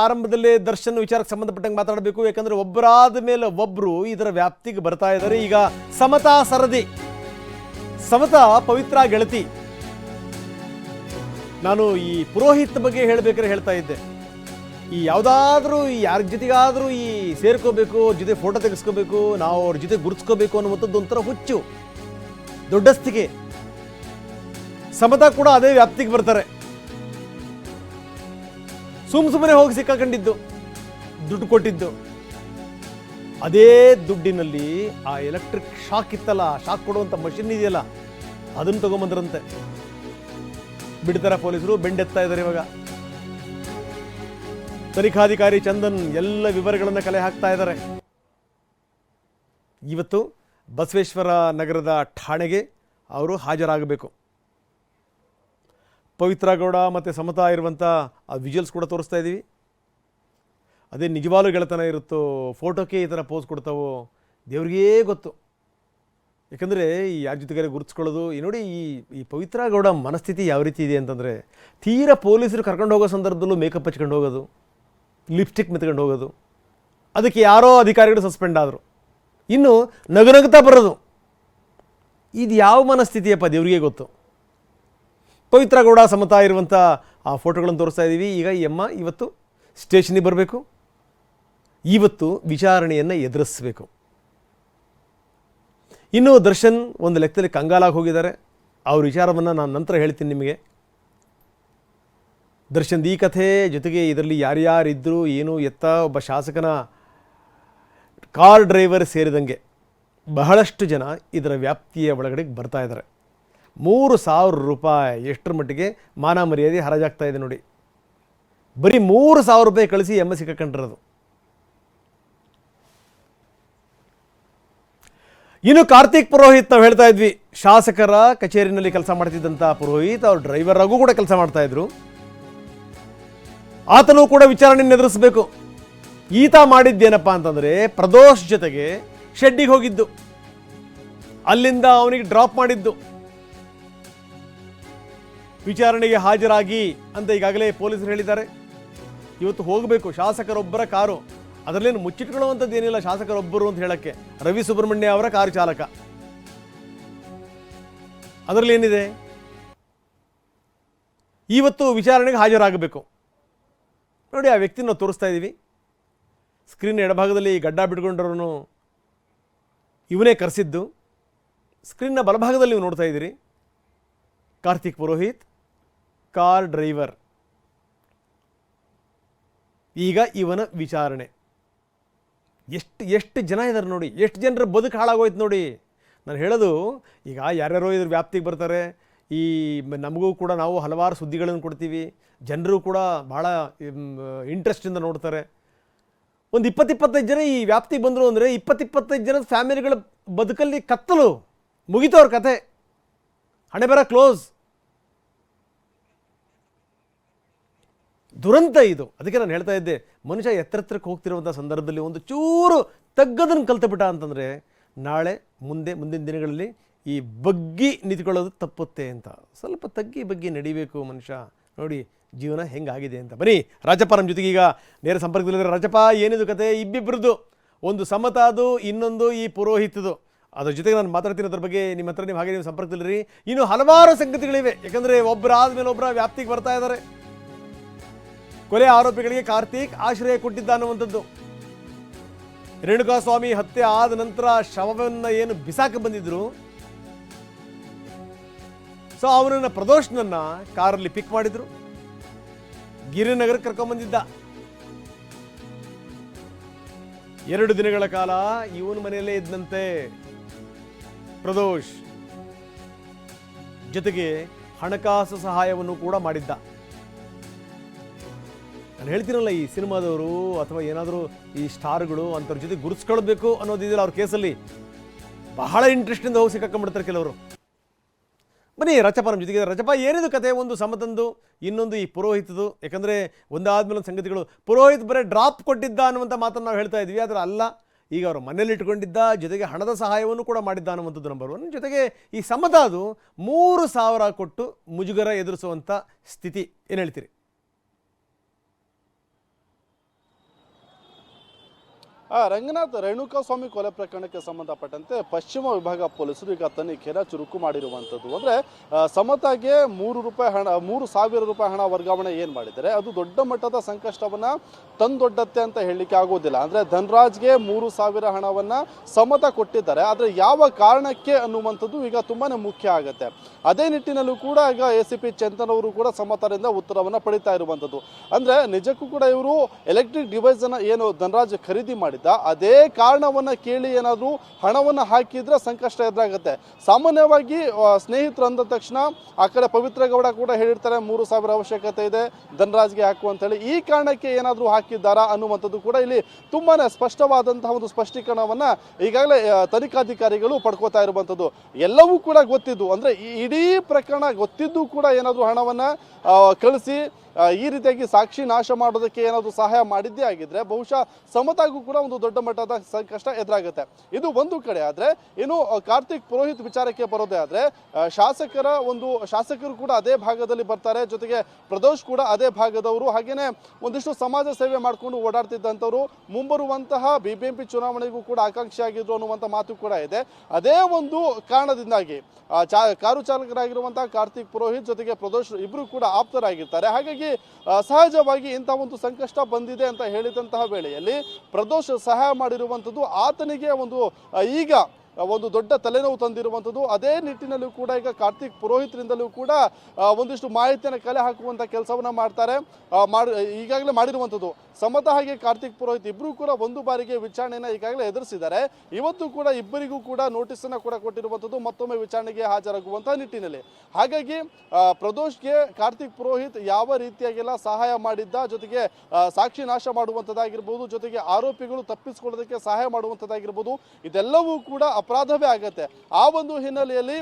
ಆರಂಭದಲ್ಲೇ ದರ್ಶನ್ ವಿಚಾರಕ್ಕೆ ಸಂಬಂಧಪಟ್ಟಂಗೆ ಮಾತಾಡಬೇಕು. ಯಾಕಂದ್ರೆ ಒಬ್ಬರಾದ ಮೇಲೆ ಒಬ್ರು ಇದರ ವ್ಯಾಪ್ತಿಗೆ ಬರ್ತಾ ಇದ್ದಾರೆ. ಈಗ ಸಮತಾ ಸರದಿ. ಸಮತಾ ಪವಿತ್ರ ಗೆಳತಿ. ನಾನು ಈ ಪುರೋಹಿತ್ ಬಗ್ಗೆ ಹೇಳಬೇಕಾದ್ರೆ ಹೇಳ್ತಾ ಇದ್ದೆ. ಈ ಯಾವುದಾದ್ರೂ ಯಾರ ಜೊತೆಗಾದ್ರೂ ಈ ಸೇರ್ಕೋಬೇಕು, ಜೊತೆ ಫೋಟೋ ತೆಗೆಸ್ಕೋಬೇಕು, ನಾವು ಅವ್ರ ಜೊತೆ ಗುರುತಿಸ್ಕೋಬೇಕು ಅನ್ನುವಂಥದ್ದು ಒಂಥರ ಹುಚ್ಚು. ದೊಡ್ಡಸ್ತಿಗೆ. ಸಮತಾ ಕೂಡ ಅದೇ ವ್ಯಾಪ್ತಿಗೆ ಬರ್ತಾರೆ. ಸುಮ್ ಸುಮ್ಮನೆ ಹೋಗಿ ಸಿಕ್ಕಾಕೊಂಡಿದ್ದು, ದುಡ್ಡು ಕೊಟ್ಟಿದ್ದು. ಅದೇ ದುಡ್ಡಿನಲ್ಲಿ ಆ ಎಲೆಕ್ಟ್ರಿಕ್ ಶಾಕ್ ಇತ್ತಲ್ಲ ಶಾಕ್ ಕೊಡುವಂತ ಮಷಿನ್ ಇದೆಯಲ್ಲ, ಅದನ್ನು ತಗೊಂಬಂದ್ರಂತೆ. ಬಿಡ್ತಾರ ಪೊಲೀಸರು? ಬೆಂಡೆತ್ತಾ ಇದ್ದಾರೆ ಇವಾಗ. ತನಿಖಾಧಿಕಾರಿ ಚಂದನ್ ಎಲ್ಲ ವಿವರಗಳನ್ನ ಕಲೆ ಹಾಕ್ತಾ ಇದ್ದಾರೆ. ಇವತ್ತು ಬಸವೇಶ್ವರ ನಗರದ ಠಾಣೆಗೆ ಅವರು ಹಾಜರಾಗಬೇಕು. ಪವಿತ್ರ ಗೌಡ ಮತ್ತು ಸಮತಾ ಇರುವಂಥ ಆ ವಿಜುವಲ್ಸ್ ಕೂಡ ತೋರಿಸ್ತಾ ಇದ್ದೀವಿ ಅದೇ ನಿಜವಾಲು ಗೆಳೆತನ ಇರುತ್ತೋ, ಫೋಟೋಕ್ಕೆ ಈ ಥರ ಪೋಸ್ ಕೊಡ್ತಾವೋ, ದೇವ್ರಿಗೇ ಗೊತ್ತು. ಯಾಕಂದರೆ ಈ ಯಾರ ಜೊತೆಗಾರೆ ಗುರುತಿಸ್ಕೊಳ್ಳೋದು, ಈ ನೋಡಿ ಈ ಈ ಪವಿತ್ರ ಗೌಡ ಮನಸ್ಥಿತಿ ಯಾವ ರೀತಿ ಇದೆ ಅಂತಂದರೆ, ತೀರಾ ಪೊಲೀಸರು ಕರ್ಕೊಂಡು ಹೋಗೋ ಸಂದರ್ಭದಲ್ಲೂ ಮೇಕಪ್ ಹಚ್ಕೊಂಡು ಹೋಗೋದು ಲಿಪ್ಸ್ಟಿಕ್ ಮೆತ್ಕೊಂಡು ಹೋಗೋದು, ಅದಕ್ಕೆ ಯಾರೋ ಅಧಿಕಾರಿಗಳು ಸಸ್ಪೆಂಡ್ ಆದರು. ಇನ್ನು ನಗು ನಗುತ್ತಾ ಬರೋದು. ಇದು ಯಾವ ಮನಸ್ಥಿತಿಯಪ್ಪ, ದೇವ್ರಿಗೆ ಗೊತ್ತು. ಪವಿತ್ರ ಗೌಡ ಸಮತ ಇರುವಂಥ ಆ ಫೋಟೋಗಳನ್ನು ತೋರಿಸ್ತಾ ಇದ್ದೀವಿ ಈಗ ಈ ಅಮ್ಮ ಇವತ್ತು ಸ್ಟೇಷನಿಗೆ ಬರಬೇಕು. ಇವತ್ತು ವಿಚಾರಣೆಯನ್ನು ಎದುರಿಸಬೇಕು. ಇನ್ನು ದರ್ಶನ್ ಒಂದು ಲೆಕ್ಕದಲ್ಲಿ ಕಂಗಾಲಾಗಿ ಹೋಗಿದ್ದಾರೆ. ಅವ್ರ ವಿಚಾರವನ್ನು ನಾನು ನಂತರ ಹೇಳ್ತೀನಿ ನಿಮಗೆ. ದರ್ಶನ್ ಈ ಕಥೆ ಜೊತೆಗೆ ಇದರಲ್ಲಿ ಯಾರ್ಯಾರಿದ್ದರು ಏನು ಎತ್ತ, ಒಬ್ಬ ಶಾಸಕನ ಕಾರ್ ಡ್ರೈವರ್ ಸೇರಿದಂಗೆ ಬಹಳಷ್ಟು ಜನ ಇದರ ವ್ಯಾಪ್ತಿಯ ಒಳಗಡೆಗೆ ಬರ್ತಾ ಇದ್ದಾರೆ. ಮೂರು ಸಾವಿರ ರೂಪಾಯಿ, ಎಷ್ಟರ ಮಟ್ಟಿಗೆ ಮಾನ ಮರ್ಯಾದೆ ಹರಾಜಾಗ್ತಾ ಇದೆ ನೋಡಿ. ಬರೀ ಮೂರು ಸಾವಿರ ರೂಪಾಯಿ ಕಳಿಸಿ ಸಿಕ್ಕ ಸಿಕ್ಕಕೊಂಡಿರೋದು ಇನ್ನು ಕಾರ್ತಿಕ್ ಪುರೋಹಿತ್ ನಾವು ಹೇಳ್ತಾ ಇದ್ವಿ, ಶಾಸಕರ ಕಚೇರಿನಲ್ಲಿ ಕೆಲಸ ಮಾಡ್ತಿದ್ದಂಥ ಪುರೋಹಿತ್ ಅವ್ರ ಡ್ರೈವರ್ ಆಗೂ ಕೂಡ ಕೆಲಸ ಮಾಡ್ತಾ ಇದ್ರು. ಆತನು ಕೂಡ ವಿಚಾರಣೆಯನ್ನು ಎದುರಿಸಬೇಕು. ಈತ ಮಾಡಿದ್ದೇನಪ್ಪ ಅಂತಂದ್ರೆ ಪ್ರದೋಷ್ ಜೊತೆಗೆ ಶೆಡ್ಡಿಗೆ ಹೋಗಿದ್ದು. ಅಲ್ಲಿಂದ ಅವನಿಗೆ ಡ್ರಾಪ್ ಮಾಡಿದ್ದು. ವಿಚಾರಣೆಗೆ ಹಾಜರಾಗಿ ಅಂತ ಈಗಾಗಲೇ ಪೊಲೀಸರು ಹೇಳಿದ್ದಾರೆ. ಇವತ್ತು ಹೋಗಬೇಕು, ಶಾಸಕರೊಬ್ಬರ ಕಾರು. ಅದರಲ್ಲೇನು ಮುಚ್ಚಿಟ್ಕೊಳ್ಳುವಂಥದ್ದು ಏನಿಲ್ಲ ಶಾಸಕರೊಬ್ಬರು ಅಂತ ಹೇಳಕ್ಕೆ. ರವಿ ಸುಬ್ರಹ್ಮಣ್ಯ ಅವರ ಕಾರು ಚಾಲಕ. ಅದರಲ್ಲಿ ಏನಿದೆ? ಇವತ್ತು ವಿಚಾರಣೆಗೆ ಹಾಜರಾಗಬೇಕು. ನೋಡಿ, ಆ ವ್ಯಕ್ತಿನ ನಾವು ತೋರಿಸ್ತಾ ಇದ್ದೀವಿ. ಸ್ಕ್ರೀನ್ ಎಡಭಾಗದಲ್ಲಿ ಗಡ್ಡ ಬಿಟ್ಕೊಂಡಿರೋನು ಇವನೇ ಕರೆಸಿದ್ದು. ಸ್ಕ್ರೀನ್ನ ಬಲಭಾಗದಲ್ಲಿ ನೀವು ನೋಡ್ತಾ ಇದ್ದೀರಿ. Karthik Purohit car driver. ಈಗ ಇವನ ವಿಚಾರಣೆ. ಎಷ್ಟು ಎಷ್ಟು ಜನ ಇದ್ದಾರೆ ನೋಡಿ, ಎಷ್ಟು ಜನರ ಬದುಕು ಹಾಳಾಗೋಯ್ತು ನೋಡಿ. ನಾನು ಹೇಳೋದು, ಈಗ ಯಾರ್ಯಾರೋ ಇದ್ರ ವ್ಯಾಪ್ತಿಗೆ ಬರ್ತಾರೆ. ಈ ನಮಗೂ ಕೂಡ ನಾವು ಹಲವಾರು ಸುದ್ದಿಗಳನ್ನು ಕೊಡ್ತೀವಿ. ಜನರು ಕೂಡ ಭಾಳ ಇಂಟ್ರೆಸ್ಟಿಂದ ನೋಡ್ತಾರೆ. ಒಂದು ಇಪ್ಪತ್ತಿಪ್ಪತ್ತೈದು ಜನ ಈ ವ್ಯಾಪ್ತಿಗೆ ಬಂದರು ಅಂದರೆ ಇಪ್ಪತ್ತಿಪ್ಪತ್ತೈದು ಜನದ ಫ್ಯಾಮಿಲಿಗಳ ಬದುಕಲ್ಲಿ ಕತ್ತಲು ಮುಗಿತವ್ರ ಕತೆ. ಹಣೆ ಬರ ಕ್ಲೋಸ್ ದುರಂತ ಇದು. ಅದಕ್ಕೆ ನಾನು ಹೇಳ್ತಾ ಇದ್ದೆ, ಮನುಷ್ಯ ಎತ್ತರಕ್ಕೆ ಹೋಗ್ತಿರುವಂಥ ಸಂದರ್ಭದಲ್ಲಿ ಒಂದು ಚೂರು ತಗ್ಗದನ್ನು ಕಲ್ತುಬಿಟ್ಟ ಅಂತಂದರೆ, ನಾಳೆ, ಮುಂದೆ, ಮುಂದಿನ ದಿನಗಳಲ್ಲಿ ಈ ಬಗ್ಗಿ ನಿಂತ್ಕೊಳ್ಳೋದು ತಪ್ಪುತ್ತೆ ಅಂತ. ಸ್ವಲ್ಪ ತಗ್ಗಿ ಬಗ್ಗಿ ನಡಿಬೇಕು ಮನುಷ್ಯ. ನೋಡಿ, ಜೀವನ ಹೆಂಗಾಗಿದೆ ಅಂತ. ಬನ್ನಿ ರಾಜಪ್ಪ ನಮ್ಮ ಜೊತೆಗೆ ಈಗ ನೇರ ಸಂಪರ್ಕದಲ್ಲಿ ರಾಜಪ್ಪ, ಏನಿದು ಕತೆ? ಇಬ್ಬಿಬ್ಬರದ್ದು ಒಂದು ಸಮತ ಅದು ಇನ್ನೊಂದು ಈ ಪುರೋಹಿತದು. ಅದ್ರ ಜೊತೆಗೆ ನಾನು ಮಾತಾಡ್ತೀನಿ ಅದ್ರ ಬಗ್ಗೆ. ನಿಮ್ಮ ಹತ್ರ ನೀವು ಹಾಗೆ ನೀವು ಸಂಪರ್ಕದಲ್ಲಿರಿ. ಇನ್ನು ಹಲವಾರು ಸಂಗತಿಗಳಿವೆ. ಯಾಕಂದರೆ ಒಬ್ಬರಾದ ಮೇಲೆ ಒಬ್ಬರ ವ್ಯಾಪ್ತಿಗೆ ಬರ್ತಾ ಇದ್ದಾರೆ. ಕೊಲೆ ಆರೋಪಿಗಳಿಗೆ ಕಾರ್ತಿಕ್ ಆಶ್ರಯ ಕೊಟ್ಟಿದ್ದ ಅನ್ನುವಂಥದ್ದು. ರೇಣುಕಾಸ್ವಾಮಿ ಹತ್ಯೆ ಆದ ನಂತರ ಶವವನ್ನು ಏನು ಬಿಸಾಕ ಬಂದಿದ್ರು. ಸೊ ಅವನನ್ನ ಪ್ರದೋಷ್ನನ್ನ ಕಾರಲ್ಲಿ ಪಿಕ್ ಮಾಡಿದ್ರು. ಗಿರಿನಗರಕ್ಕೆ ಕರ್ಕೊಂಡ್ಬಂದಿದ್ದ ಎರಡು ದಿನಗಳ ಕಾಲ ಇವನ ಮನೆಯಲ್ಲೇ ಇದ್ದಂತೆ ಪ್ರದೋಷ್ ಜೊತೆಗೆ ಹಣಕಾಸು ಸಹಾಯವನ್ನು ಕೂಡ ಮಾಡಿದ್ದ. ನಾನು ಹೇಳ್ತೀನಲ್ಲ ಈ ಸಿನಿಮಾದವರು ಅಥವಾ ಏನಾದರೂ ಈ ಸ್ಟಾರ್ಗಳು ಅಂಥವ್ರ ಜೊತೆ ಗುರುತಿಸ್ಕೊಳ್ಬೇಕು ಅನ್ನೋದಿದೆಯಲ್ಲ ಅವ್ರ ಕೇಸಲ್ಲಿ? ಬಹಳ ಇಂಟ್ರೆಸ್ಟಿಂದ ಹೋಗಿ ಸಿಕ್ಕಾಕೊಂಡ್ಬಿಡ್ತಾರೆ ಕೆಲವರು. ಬನ್ನಿ ರಚಪ ನಮ್ಮ ಜೊತೆಗೆ ರಚಪ ಏನಿದು ಕತೆ? ಒಂದು ಸಮತಂದು ಇನ್ನೊಂದು ಈ ಪುರೋಹಿತದು ಯಾಕಂದರೆ ಒಂದಾದ್ಮೇಲೆ ಒಂದು ಸಂಗತಿಗಳು. ಪುರೋಹಿತ್ ಬರೇ ಡ್ರಾಪ್ ಕೊಟ್ಟಿದ್ದ ಅನ್ನುವಂಥ ಮಾತನ್ನು ನಾವು ಹೇಳ್ತಾ ಇದ್ವಿ, ಆದರೆ ಅಲ್ಲ. ಈಗ ಅವರು ಮನೇಲಿ ಇಟ್ಕೊಂಡಿದ್ದ, ಜೊತೆಗೆ ಹಣದ ಸಹಾಯವನ್ನು ಕೂಡ ಮಾಡಿದ್ದ ಅನ್ನುವಂಥದ್ದು ನಂಬರ್ ಒನ್ ಜೊತೆಗೆ ಈ ಸಮತ ಅದು ಮೂರು ಸಾವಿರ ಕೊಟ್ಟು ಮುಜುಗರ ಎದುರಿಸುವಂಥ ಸ್ಥಿತಿ. ಏನು ಹೇಳ್ತೀರಿ? ಆ, ರಂಗನಾಥ್ ರೇಣುಕಾಸ್ವಾಮಿ ಕೊಲೆ ಪ್ರಕರಣಕ್ಕೆ ಸಂಬಂಧಪಟ್ಟಂತೆ ಪಶ್ಚಿಮ ವಿಭಾಗ ಪೊಲೀಸರು ಈಗ ತನಿಖೆನ ಚುರುಕು ಮಾಡಿರುವಂಥದ್ದು. ಅಂದರೆ ಸಮತಾಗೆ ಮೂರು ರೂಪಾಯಿ ಹಣ ಮೂರು ಸಾವಿರ ರೂಪಾಯಿ ಹಣ ವರ್ಗಾವಣೆ ಏನು ಮಾಡಿದ್ದಾರೆ? ಅದು ದೊಡ್ಡ ಮಟ್ಟದ ಸಂಕಷ್ಟವನ್ನು ತಂದೊಡ್ಡತ್ತೆ ಅಂತ ಹೇಳಲಿಕ್ಕೆ ಆಗೋದಿಲ್ಲ. ಅಂದರೆ ಧನ್ರಾಜ್ಗೆ ಮೂರು ಸಾವಿರ ಹಣವನ್ನು ಸಮತ ಕೊಟ್ಟಿದ್ದಾರೆ. ಆದರೆ ಯಾವ ಕಾರಣಕ್ಕೆ ಅನ್ನುವಂಥದ್ದು ಈಗ ತುಂಬಾ ಮುಖ್ಯ ಆಗುತ್ತೆ. ಅದೇ ನಿಟ್ಟಿನಲ್ಲೂ ಕೂಡ ಈಗ ಎ ಸಿ ಪಿ ಚಂತನ್ ಅವರು ಕೂಡ ಸಮತರಿಂದ ಉತ್ತರವನ್ನು ಪಡಿತಾ ಇರುವಂಥದ್ದು. ಅಂದರೆ ನಿಜಕ್ಕೂ ಕೂಡ ಇವರು ಎಲೆಕ್ಟ್ರಿಕ್ ಡಿವೈಸನ್ನು ಏನು ಧನರಾಜ್ ಖರೀದಿ ಮಾಡಿದ್ದ, ಅದೇ ಕಾರಣವನ್ನ ಕೇಳಿ ಏನಾದರೂ ಹಣವನ್ನ ಹಾಕಿದ್ರೆ ಸಂಕಷ್ಟ ಎದುರಾಗುತ್ತೆ. ಸಾಮಾನ್ಯವಾಗಿ ಸ್ನೇಹಿತರು ಅಂದ ತಕ್ಷಣ ಆ ಕಡೆ ಪವಿತ್ರ ಗೌಡ ಕೂಡ ಹೇಳಿರ್ತಾರೆ, ಮೂರು ಸಾವಿರ ಅವಶ್ಯಕತೆ ಇದೆ, ಧನರಾಜ್ಗೆ ಹಾಕು ಅಂತ ಹೇಳಿ ಈ ಕಾರಣಕ್ಕೆ ಏನಾದರೂ ಹಾಕಿದ್ದಾರಾ ಅನ್ನುವಂಥದ್ದು ಕೂಡ ಇಲ್ಲಿ ತುಂಬಾನೇ ಸ್ಪಷ್ಟವಾದಂತಹ ಒಂದು ಸ್ಪಷ್ಟೀಕರಣವನ್ನ ಈಗಾಗಲೇ ತನಿಖಾಧಿಕಾರಿಗಳು ಪಡ್ಕೋತಾ ಇರುವಂಥದ್ದು. ಎಲ್ಲವೂ ಕೂಡ ಗೊತ್ತಿದ್ದು, ಅಂದ್ರೆ ಇಡೀ ಪ್ರಕರಣ ಗೊತ್ತಿದ್ದು ಕೂಡ ಏನಾದರೂ ಹಣವನ್ನ ಕಳಿಸಿ ಈ ರೀತಿಯಾಗಿ ಸಾಕ್ಷಿ ನಾಶ ಮಾಡೋದಕ್ಕೆ ಏನಾದ್ರು ಸಹಾಯ ಮಾಡಿದ್ದೇ ಆಗಿದ್ರೆ ಬಹುಶಃ ಸಮತಾಗೂ ಕೂಡ ಒಂದು ದೊಡ್ಡ ಮಟ್ಟದ ಸಂಕಷ್ಟ ಎದುರಾಗುತ್ತೆ. ಇದು ಒಂದು ಕಡೆ ಆದ್ರೆ, ಇನ್ನು ಕಾರ್ತಿಕ್ ಪುರೋಹಿತ್ ವಿಚಾರಕ್ಕೆ ಬರೋದೇ ಆದ್ರೆ ಶಾಸಕರ ಒಂದು, ಶಾಸಕರು ಕೂಡ ಅದೇ ಭಾಗದಲ್ಲಿ ಬರ್ತಾರೆ, ಜೊತೆಗೆ ಪ್ರದೋಷ್ ಕೂಡ ಅದೇ ಭಾಗದವರು. ಹಾಗೇನೆ ಒಂದಿಷ್ಟು ಸಮಾಜ ಸೇವೆ ಮಾಡ್ಕೊಂಡು ಓಡಾಡ್ತಿದ್ದಂಥವರು, ಮುಂಬರುವಂತಹ ಬಿಬಿಎಂಪಿ ಚುನಾವಣೆಗೂ ಕೂಡ ಆಕಾಂಕ್ಷಿ ಆಗಿದ್ರು ಅನ್ನುವಂಥ ಮಾತು ಕೂಡ ಇದೆ. ಅದೇ ಒಂದು ಕಾರಣದಿಂದಾಗಿ ಚಾ, ಕಾರು ಚಾಲಕರಾಗಿರುವಂತಹ ಕಾರ್ತಿಕ್ ಪುರೋಹಿತ್ ಜೊತೆಗೆ ಪ್ರದೋಷ್ ಇಬ್ರು ಕೂಡ ಆಪ್ತರಾಗಿರ್ತಾರೆ. ಹಾಗಾಗಿ ಆ, ಸಹಜವಾಗಿ ಇಂಥ ಒಂದು ಸಂಕಷ್ಟ ಬಂದಿದೆ ಅಂತ ಹೇಳಿದಂತಹ ವೇಳೆಯಲ್ಲಿ ಪ್ರದೋಷ್ ಸಹಾಯ ಮಾಡಿರುವಂಥದ್ದು ಆತನಿಗೆ ಒಂದು ಈಗ ಒಂದು ದೊಡ್ಡ ತಲೆನೋವು ತಂದಿರುವಂಥದ್ದು. ಅದೇ ನಿಟ್ಟಿನಲ್ಲೂ ಕೂಡ ಈಗ ಕಾರ್ತಿಕ್ ಪುರೋಹಿತರಿಂದಲೂ ಕೂಡ ಒಂದಿಷ್ಟು ಮಾಹಿತಿಯನ್ನು ಕಲೆ ಹಾಕುವಂಥ ಕೆಲಸವನ್ನು ಮಾಡ್ತಾರೆ. ಮಾಡಿ, ಈಗಾಗಲೇ ಮಾಡಿರುವಂಥದ್ದು. ಸಮತ ಹಾಗೆ ಕಾರ್ತಿಕ್ ಪುರೋಹಿತ್ ಇಬ್ಬರೂ ಕೂಡ ಒಂದು ಬಾರಿಗೆ ವಿಚಾರಣೆಯನ್ನು ಈಗಾಗಲೇ ಎದುರಿಸಿದ್ದಾರೆ. ಇವತ್ತು ಕೂಡ ಇಬ್ಬರಿಗೂ ಕೂಡ ನೋಟಿಸನ್ನು ಕೂಡ ಕೊಟ್ಟಿರುವಂಥದ್ದು ಮತ್ತೊಮ್ಮೆ ವಿಚಾರಣೆಗೆ ಹಾಜರಾಗುವಂಥ ನಿಟ್ಟಿನಲ್ಲಿ. ಹಾಗಾಗಿ ಪ್ರದೋಷ್ಗೆ ಕಾರ್ತಿಕ್ ಪುರೋಹಿತ್ ಯಾವ ರೀತಿಯಾಗೆಲ್ಲ ಸಹಾಯ ಮಾಡಿದ್ದ, ಜೊತೆಗೆ ಸಾಕ್ಷಿ ನಾಶ ಮಾಡುವಂಥದ್ದಾಗಿರ್ಬೋದು ಜೊತೆಗೆ ಆರೋಪಿಗಳು ತಪ್ಪಿಸಿಕೊಳ್ಳೋದಕ್ಕೆ ಸಹಾಯ ಮಾಡುವಂಥದ್ದಾಗಿರ್ಬೋದು ಇದೆಲ್ಲವೂ ಕೂಡ ಅಪರಾಧವೇ ಆಗುತ್ತೆ. ಆ ಒಂದು ಹಿನ್ನೆಲೆಯಲ್ಲಿ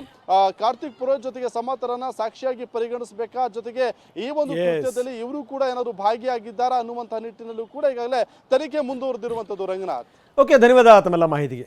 ಕಾರ್ತಿಕ್ ಪುರೋಹಿತ್ ಜೊತೆಗೆ ಸಮತರನ್ನ ಸಾಕ್ಷಿಯಾಗಿ ಪರಿಗಣಿಸಬೇಕಾ? ಜೊತೆಗೆ ಈ ಒಂದು ಕೃತ್ಯದಲ್ಲಿ ಇವರು ಕೂಡ ಏನಾದ್ರು ಭಾಗಿಯಾಗಿದ್ದಾರಾ ಅನ್ನುವಂತಹ ನಿಟ್ಟಿನಲ್ಲೂ ಕೂಡ ಈಗಾಗಲೇ ತನಿಖೆ ಮುಂದುವರೆದಿರುವಂಥದ್ದು ರಂಗನಾಥ್. ಓಕೆ ಧನ್ಯವಾದ ತಮ್ಮೆಲ್ಲ ಮಾಹಿತಿಗೆ.